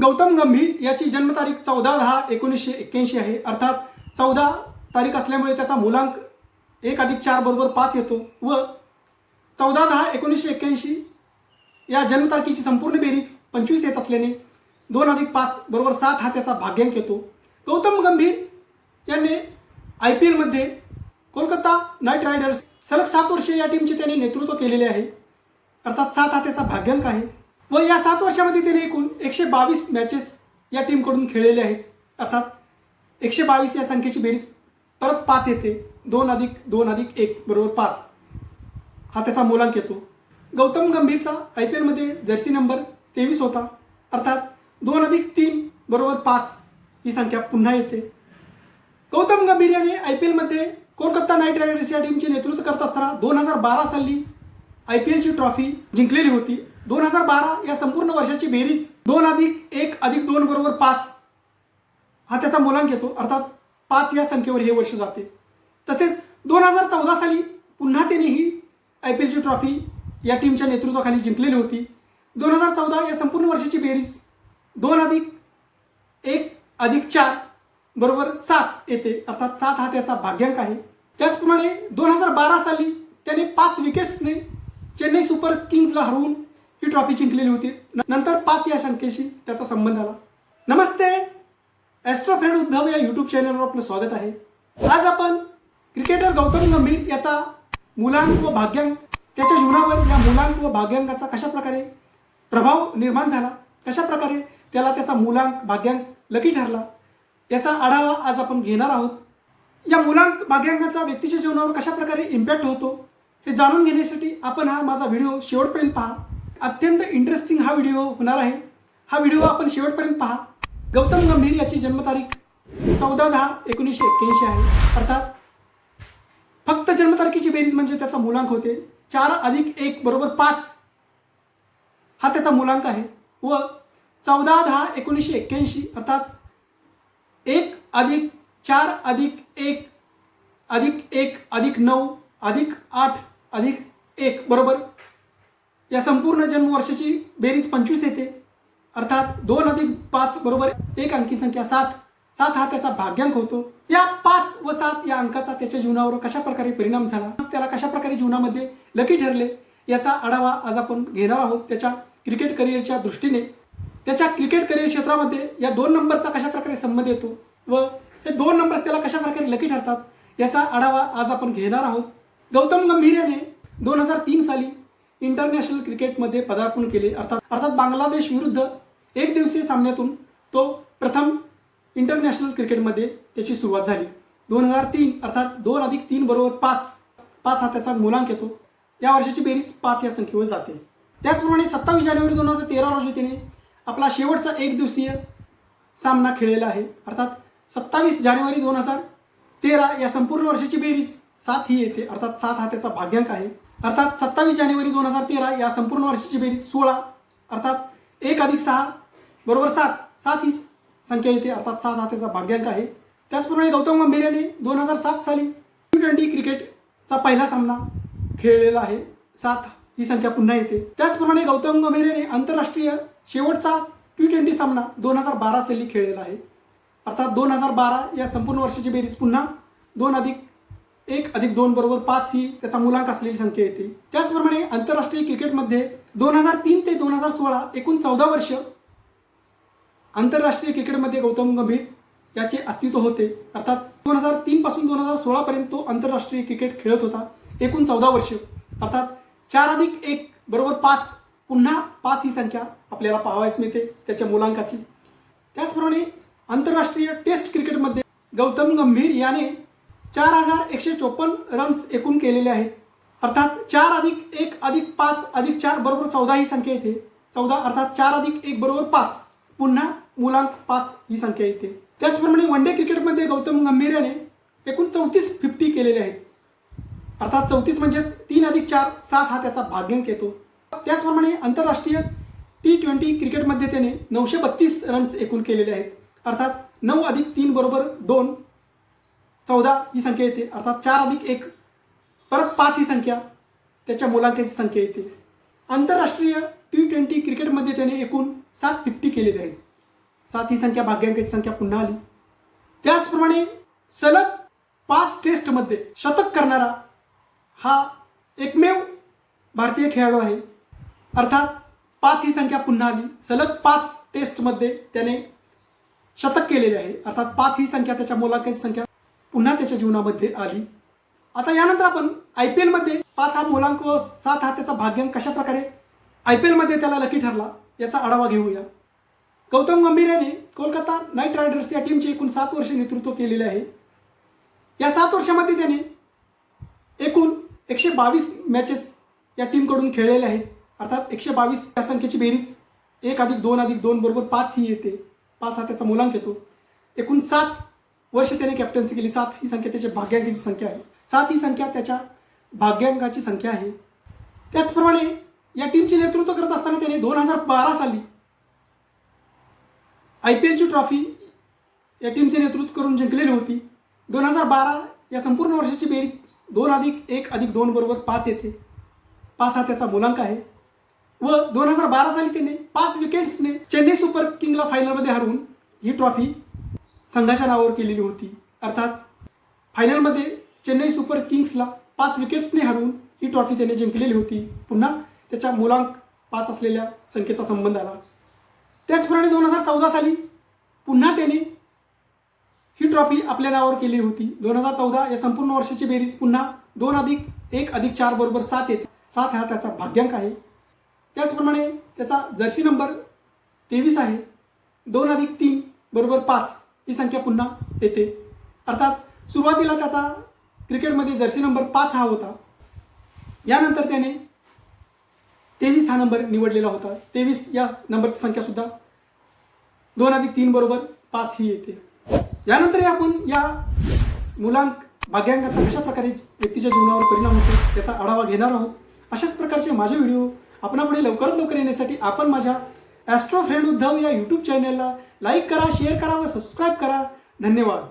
गौतम गंभीर याची जन्मतारीख चौदा दहा एकोणीसशे एक्क्याऐंशी आहे. अर्थात चौदा तारीख असल्यामुळे त्याचा मुलांक एक अधिक चार बरोबर पाच येतो व चौदा दहा एकोणीसशे एक्क्याऐंशी या जन्मतारखेची संपूर्ण बेरीज पंचवीस येत असल्याने दोन अधिक पाच बरोबर सात हा त्याचा भाग्यांक येतो. गौतम गंभीर यांनी आय पी एलमध्ये कोलकाता नाईट रायडर्स सलग सात वर्षे या टीमचे त्यांनी नेतृत्व केलेले आहे. अर्थात सात हा त्याचा भाग्यांक आहे. व या सात वर्षामध्ये त्याने एकूण एकशे बावीस मॅचेस या टीमकडून खेळलेले आहेत. अर्थात एकशे बावीस या संख्येची बेरीज परत पाच येते. दोन अधिक दोन अधिक एक बरोबर पाच. हा त्याचा मुलांक येतो. गौतम गंभीरचा आय पी एलमध्ये जर्सी नंबर तेवीस होता. अर्थात दोन अधिक तीन बरोबर पाच ही संख्या पुन्हा येते. गौतम गंभीर याने आय पी एलमध्ये कोलकाता नाईट रायडर्स या टीमचे नेतृत्व करत असताना दोन हजार बारा साली आय पी एलची ट्रॉफी जिंकलेली होती. दोन हजार बारा या संपूर्ण वर्षाची बेरीज दोन अधिक एक अधिक दोन बरोबर पाच. हा त्याचा मुलांक येतो. अर्थात पाच या संख्येवर हे वर्ष जाते. तसेच दोन हजार चौदा साली पुन्हा त्याने ही आय पी एलची ट्रॉफी या टीमच्या नेतृत्वाखाली जिंकलेली होती. दोन हजार चौदा या संपूर्ण वर्षाची बेरीज दोन अधिक एक अधिक चार बरोबर सात येते. अर्थात सात हा त्याचा भाग्यांक आहे. त्याचप्रमाणे दोन हजार बारा साली त्याने पाच विकेट्सने चेन्नई सुपर किंग्सला हरवून ही ट्रॉफी जिंकलेली होती. नंतर पाच या संख्येशी त्याचा संबंध आला. नमस्ते ॲस्ट्रो फ्रेंड उद्धव या यूट्यूब चॅनलवर आपलं स्वागत आहे. आज आपण क्रिकेटर गौतम गंभीर याचा मुलांक व भाग्यांक त्याच्या जीवनावर या मुलांक व भाग्यांकाचा कशा प्रकारे प्रभाव निर्माण झाला कशा प्रकारे त्याला त्याचा मुलांक भाग्यांक लकी ठरला याचा आढावा आज आपण घेणार आहोत. या मुलांक भाग्यांकाचा व्यक्तीच्या जीवनावर कशा प्रकारे इम्पॅक्ट होतो हे जाणून घेण्यासाठी आपण हा माझा व्हिडिओ शेवटपर्यंत पहा. अत्यंत इंटरेस्टिंग हा व्हिडिओ होणार आहे. हा व्हिडिओ आपण शेवटपर्यंत पहा. गौतम गंभीर याची जन्मतारीख चौदा दहा एकोणीसशे एक्क्याऐंशी आहे. अर्थात फक्त जन्मतारखेची बेरीज म्हणजे त्याचा मुलांक होते. चार अधिक एक बरोबर पाच हा त्याचा मुलांक आहे. व चौदा दहा एकोणीसशे एक्क्याऐंशी अर्थात एक अधिक चार अधिक एक अधिक एक अधिक नऊ अधिक आठ अधिक एक बरोबर? या संपूर्ण जन्मवर्षाची बेरीज पंचवीस येते. अर्थात दोन अधिक पाच बरोबर एक अंकी संख्या सात. सात हा त्याचा भाग्यांक होतो. या पाच व सात या अंकाचा त्याच्या जीवनावर कशा प्रकारे परिणाम झाला? त्याला कशा प्रकारे जीवनामध्ये लकी ठरले? याचा आढावा आज आपण घेणार आहोत त्याच्या क्रिकेट करिअरच्या दृष्टीने. त्याच्या क्रिकेट करिअर क्षेत्रामध्ये या दोन नंबरचा कशा प्रकारे संबंध येतो व हे दोन नंबर्स त्याला कशा प्रकारे लकी ठरतात? याचा आढावा आज आपण घेणार आहोत. गौतम गंभीर याने दोन हजार तीन साली इंटरनॅशनल क्रिकेटमध्ये पदार्पण केले. अर्थात अर्थात बांगलादेश विरुद्ध एक दिवसीय सामन्यातून तो प्रथम इंटरनॅशनल क्रिकेटमध्ये त्याची सुरुवात झाली. दोन हजार तीन अर्थात दोन अधिक तीन बरोबर पाच पाच हा त्याचा मुलांक येतो. या वर्षाची बेरीज पाच या संख्येवर जाते. त्याचप्रमाणे सत्तावीस जानेवारी दोन हजार तेरा रोजी तिने आपला शेवटचा एक दिवसीय सामना खेळलेला आहे. अर्थात सत्तावीस जानेवारी दोन हजार तेरा या संपूर्ण वर्षाची बेरीज सात ही येते. अर्थात सात हा त्याचा भाग्यांक आहे. अर्थात सत्तावीस जानेवारी दोन हजार तेरा या संपूर्ण वर्षाची बेरीज सोळा अर्थात एक अधिक सहा बरोबर सात. सात ही संख्या येते अर्थात सात हा त्याचा भाग्यांक आहे. त्याचप्रमाणे गौतम गंभीर याने दोन हजार सात साली टी ट्वेंटी क्रिकेटचा पहिला सामना खेळलेला आहे. सात ही संख्या पुन्हा येते. त्याचप्रमाणे गौतम गंभीर याने आंतरराष्ट्रीय शेवटचा टी ट्वेंटी सामना दोन हजार बारा साली खेळलेला आहे. अर्थात दोन हजार बारा या संपूर्ण वर्षाची बेरीज पुन्हा दोन अधिक एक अधिक दोन बरोबर पाच ही त्याचा मुलांक असलेली संख्या येते. त्याचप्रमाणे आंतरराष्ट्रीय क्रिकेटमध्ये दोन हजार तीन ते दोन हजार सोळा एकूण चौदा वर्ष आंतरराष्ट्रीय क्रिकेटमध्ये गौतम गंभीर याचे अस्तित्व होते. अर्थात दोन हजार तीन पासून दोन हजार सोळापर्यंत तो आंतरराष्ट्रीय क्रिकेट खेळत होता. एकूण चौदा वर्ष. अर्थात चार अधिक एक बरोबर पाच पुन्हा पाच ही संख्या आपल्याला पाहावयास मिळते त्याच्या मुलांकाची. त्याचप्रमाणे आंतरराष्ट्रीय टेस्ट क्रिकेटमध्ये गौतम गंभीर याने चार हजार एकशे चोपन्न रन्स एकूण केलेले आहेत. अर्थात चार अधिक एक अधिक पाच अधिक चार बरोबर चौदा ही संख्या येते. चौदा अर्थात चार अधिक एक बरोबर पाच. पुन्हा मुलांक पाच ही संख्या येते. त्याचप्रमाणे वन डे क्रिकेटमध्ये गौतम गंभीर याने एकूण चौतीस फिफ्टी केलेले आहेत. अर्थात चौतीस म्हणजेच तीन अधिक चार सात हा त्याचा भाग्यांक येतो. त्याचप्रमाणे आंतरराष्ट्रीय टी ट्वेंटी क्रिकेटमध्ये त्याने नऊशे बत्तीस रन्स एकूण केलेले आहेत. अर्थात नऊ अधिक तीन बरोबर दोन चौदा ही संख्या येते. अर्थात चार अधिक एक. परत पाच ही संख्या. त्याच्या मुलांकाची संख्या येते. आंतरराष्ट्रीय टी ट्वेंटी क्रिकेटमध्ये त्याने एकूण सात फिफ्टी केलेले आहे सात ही संख्या भाग्यांकाची संख्या पुन्हा आली. त्याचप्रमाणे सलग पाच टेस्टमध्ये शतक करणारा हा एकमेव भारतीय खेळाडू आहे. अर्थात पाच ही संख्या पुन्हा आली. सलग पाच टेस्टमध्ये त्याने शतक केलेले आहे. अर्थात पाच ही संख्या त्याच्या मुलाखतीची संख्या पुन्हा त्याच्या जीवनामध्ये आली. आता यानंतर आपण आय पी एलमध्ये पाच हा मुलांक व सात हा त्याचा भाग्यांक कशा प्रकारे? आय पी एलमध्ये त्याला लकी ठरला याचा आढावा घेऊया. गौतम गंभीर याने कोलकाता नाईट रायडर्स या टीमचे एकूण सात वर्षे नेतृत्व केलेले आहे. या सात वर्षामध्ये त्याने एकूण एकशे बावीस मॅचेस या टीमकडून खेळलेले आहेत. अर्थात एकशे बावीस या संख्येची बेरीज एक अधिक दोन अधिक दोन बरोबर पाच ही येते. पाच हा त्याचा मुलांक येतो. एकूण सात वर्ष त्याने कॅप्टन्सी केली. सात ही संख्या त्याच्या भाग्यांकाची संख्या आहे. सात ही संख्या त्याच्या भाग्यांकाची संख्या आहे. त्याचप्रमाणे या टीमचे नेतृत्व करत असताना त्याने दोन हजार बारा साली आय पी एलची ट्रॉफी या टीमचे नेतृत्व करून जिंकलेली होती. दोन हजार बारा या संपूर्ण वर्षाची बेरीज दोन अधिक एक अधिक दोन बरोबर पाच येते. पाच हा त्याचा मुलांक आहे. व दोन हजार बारा साली त्याने पाच विकेट्सने चेन्नई सुपर किंगला फायनलमध्ये हरवून ही ट्रॉफी संघाच्या नावावर केलेली होती. अर्थात फायनलमध्ये चेन्नई सुपर किंग्सला पाच विकेट्सने हरवून ही ट्रॉफी त्याने जिंकलेली होती. पुन्हा त्याच्या मुलांक पाच असलेल्या संख्येचा संबंध आला. त्याचप्रमाणे दोन हजार चौदा साली पुन्हा त्याने ही ट्रॉफी आपल्या नावावर केली होती. दोन हजार चौदा या संपूर्ण वर्षाची बेरीज पुन्हा दोन अधिक एक अधिक चार बरोबर सात येते सात हा त्याचा भाग्यांक आहे. त्याचप्रमाणे त्याचा जर्सी नंबर तेवीस आहे. दोन अधिक तीन बरोबर पाच ही संख्या पुन्हा येते. अर्थात सुरुवातीला त्याचा क्रिकेटमध्ये जर्सी नंबर पाच हा होता. यानंतर त्याने तेवीस हा नंबर निवडलेला होता. तेवीस या नंबरची संख्यासुद्धा दोन अधिक तीन बरोबर पाच ही येते. यानंतर आपण या मुलांक भाग्यांकाचा कशा प्रकारे व्यक्तीच्या जीवनावर परिणाम होतो त्याचा आढावा घेणार आहोत. अशाच प्रकारचे माझे व्हिडिओ आपणापुढे लवकरात लवकर येण्यासाठी आपण माझ्या ॲस्ट्रो फ्रेंड उद्धव या यूट्यूब चॅनलला लाईक करा शेअर करा व सबस्क्राईब करा. धन्यवाद.